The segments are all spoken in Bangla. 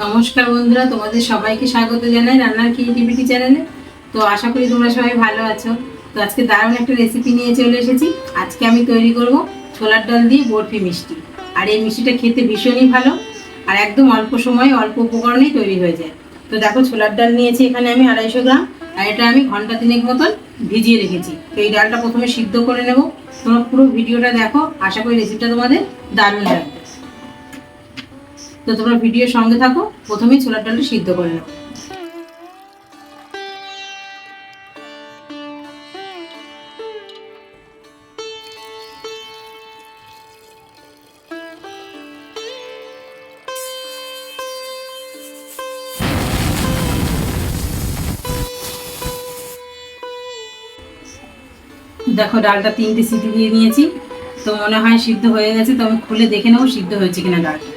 নমস্কার বন্ধুরা, তোমাদের সবাইকে স্বাগত জানাই রান্নার ক্রিয়েটিভিটি চ্যানেলে তো আশা করি তোমরা সবাই ভালো আছো। তো আজকে দারুণ একটা রেসিপি নিয়ে চলে এসেছি। আজকে আমি তৈরি করব ছোলার ডাল দিয়ে বরফি মিষ্টি। আর এই মিষ্টিটা খেতে ভীষণই ভালো। আর একদম অল্প সময়ে, অল্প উপকরণেই তৈরি হয়ে যায়। তো দেখো, ছোলার ডাল নিয়েছি এখানে আমি আড়াইশো গ্রাম। আর এটা আমি ঘণ্টা তিনেক মতন ভিজিয়ে রেখেছি। তো এই ডালটা প্রথমে সিদ্ধ করে নেব। তোমরা পুরো ভিডিওটা দেখো। আশা করি রেসিপিটা তোমাদের দারুণ লাগবে। তো তোমরা ভিডিওর সঙ্গে থাকো, প্রথমেই ছোলার ডালটা সিদ্ধ করে নাও। দেখো, ডালটা তিনটে সিটি দিয়ে নিয়েছি। তো মনে হয় সিদ্ধ হয়ে গেছে, তো আমি খুলে দেখে নেব সিদ্ধ হয়েছে কিনা ডালটা।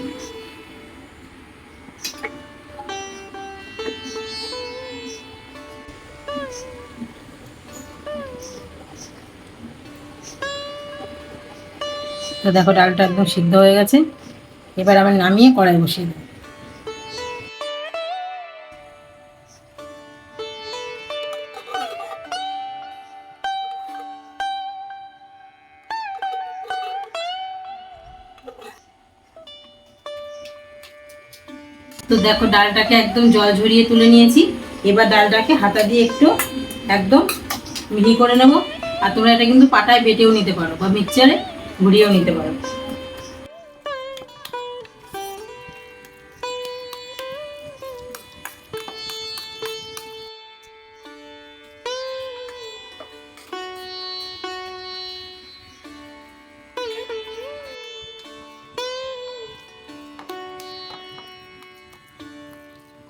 তো দেখো ডালটা একদম সিদ্ধ হয়ে গেছে। এবার আবার নামিয়ে কড়াই বসিয়ে দেবো। তো দেখো ডালটাকে একদম জল ঝরিয়ে তুলে নিয়েছি। এবার ডালটাকে হাতা দিয়ে একটু একদম মিহি করে নেব। আর তোমরা এটা কিন্তু পাটায় বেটেও নিতে পারো বা মিক্সচারে। ঘুরিয়েও নিতে পারো।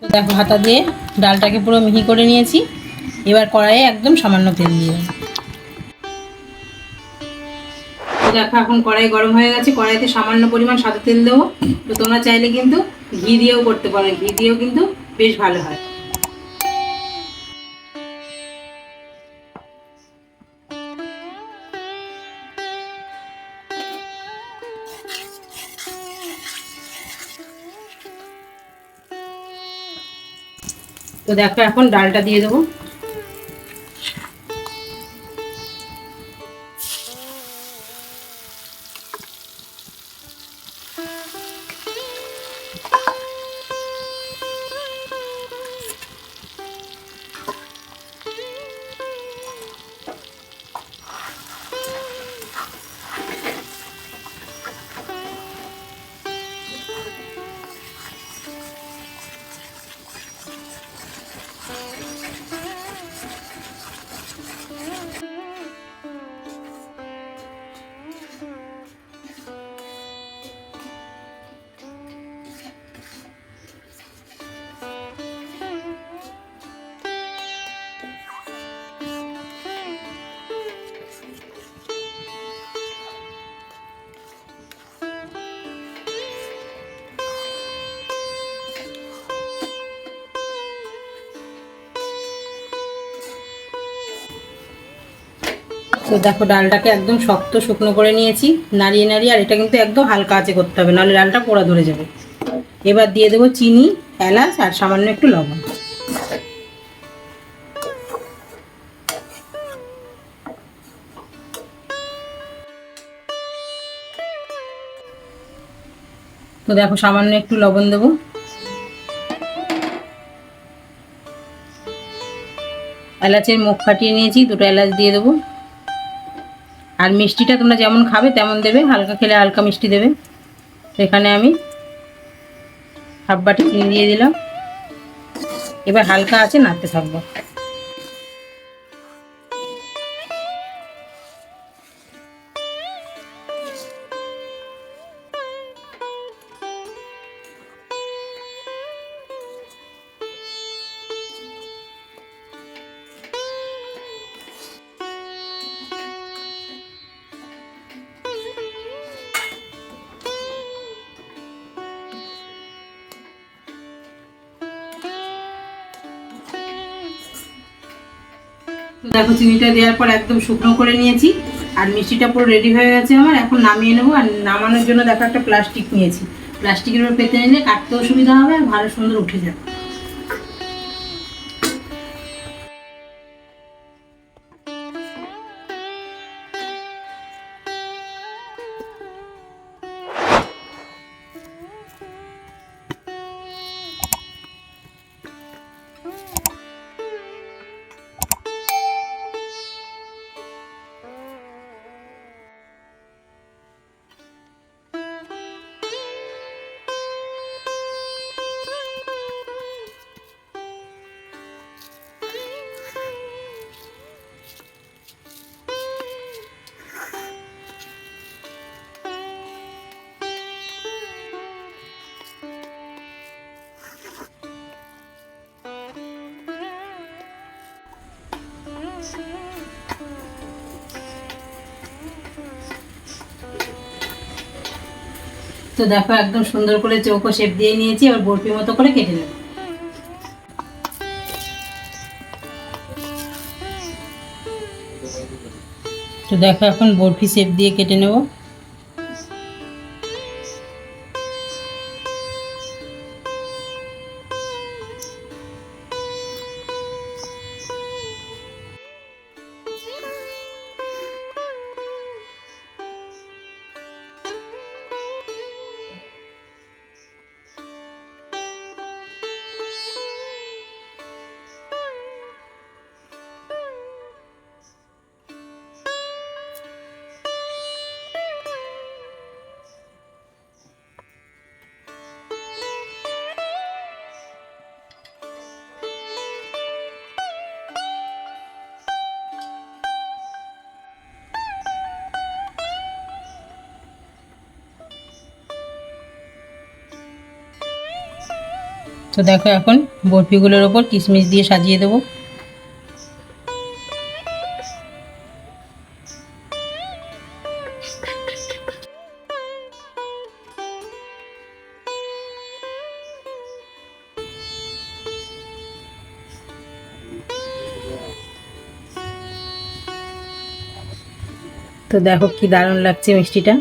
দেখো হাতা দিয়ে ডালটাকে পুরো মিহি করে নিয়েছি। এবার কড়াইয়ে একদম সামান্য তেল দিয়ে দেখো এখন কড়াই গরম হয়ে গেছে, কড়াইতে সামান্য পরিমাণ সাদা তেল দেবো। তো তোমরা চাইলে কিন্তু ঘি দিয়েও করতে পারো, ঘি দিয়েও কিন্তু বেশ ভালো হয়। তো দেখো, এখন ডালটা দিয়ে দেবো। তো দেখো, ডালটাকে একদম শক্ত শুকনো করে নিয়েছি, নাড়িয়ে নাড়িয়ে, আর এটা কিন্তু একদম হালকা আঁচে করতে হবে, নাহলে ডালটা পোড়া ধরে যাবে। এবার দিয়ে দেবো চিনি, এলাচ, আর সামান্য একটু লবণ। তো দেখো, সামান্য একটু লবণ দেবো। এলাচের মুখ ফাটিয়ে নিয়েছি, দুটো এলাচ দিয়ে দেবো। আর মিষ্টিটা তোমরা যেমন খাবে, তেমন দেবে। হালকা খেলে হালকা মিষ্টি দেবে। এখানে আমি হাফ বাটি চিনি দিয়ে দিলাম। এবার হালকা আছে নাড়তে থাকব। তো দেখো, চিনিটা দেওয়ার পর একদম শুকনো করে নিয়েছি। আর মিষ্টিটা পুরো রেডি হয়ে গেছে আমার, এখন নামিয়ে নেব। আর নামানোর জন্য দেখো একটা প্লাস্টিক নিয়েছি। প্লাস্টিকের উপর পেতে নিলে কাটতেও সুবিধা হবে আর ভালো সুন্দর উঠে যাবে। তো দেখো একদম সুন্দর করে চৌকো শেপ দিয়ে নিয়েছি, এবার বরফির মতো করে কেটে নেব। তো দেখো এখন বরফি শেপ দিয়ে কেটে নেব। তো দেখো এখন বরফিগুলোর ওপর কিশমিশ দিয়ে সাজিয়ে দেবো। তো দেখো কি দারুণ লাগছে মিষ্টিটা।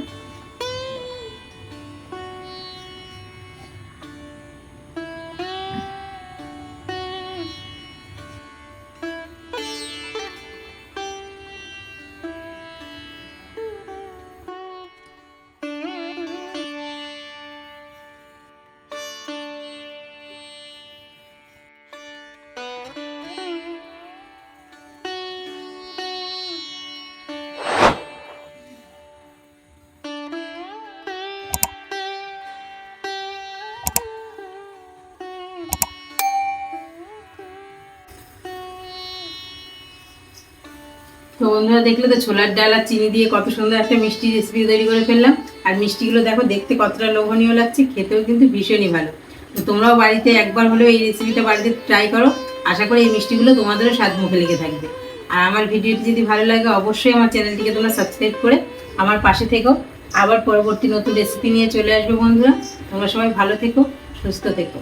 তো বন্ধুরা দেখলে তো ছোলার ডাল আর চিনি দিয়ে কত সুন্দর একটা মিষ্টি রেসিপি তৈরি করে ফেললাম। আর মিষ্টিগুলো দেখো, দেখতে কতটা লোভনীয় লাগছে, খেতেও কিন্তু ভীষণই ভালো। তো তোমরাও বাড়িতে একবার হলেও এই রেসিপিটা বাড়িতে ট্রাই করো। আশা করি এই মিষ্টিগুলো তোমাদেরও স্বাদ মুখে লেগে থাকবে। আর আমার ভিডিওটি যদি ভালো লাগে, অবশ্যই আমার চ্যানেলটিকে তোমরা সাবস্ক্রাইব করে আমার পাশে থেকো। আবার পরবর্তী নতুন রেসিপি নিয়ে চলে আসবে বন্ধুরা। তোমরা সবাই ভালো থেকো, সুস্থ থেকো।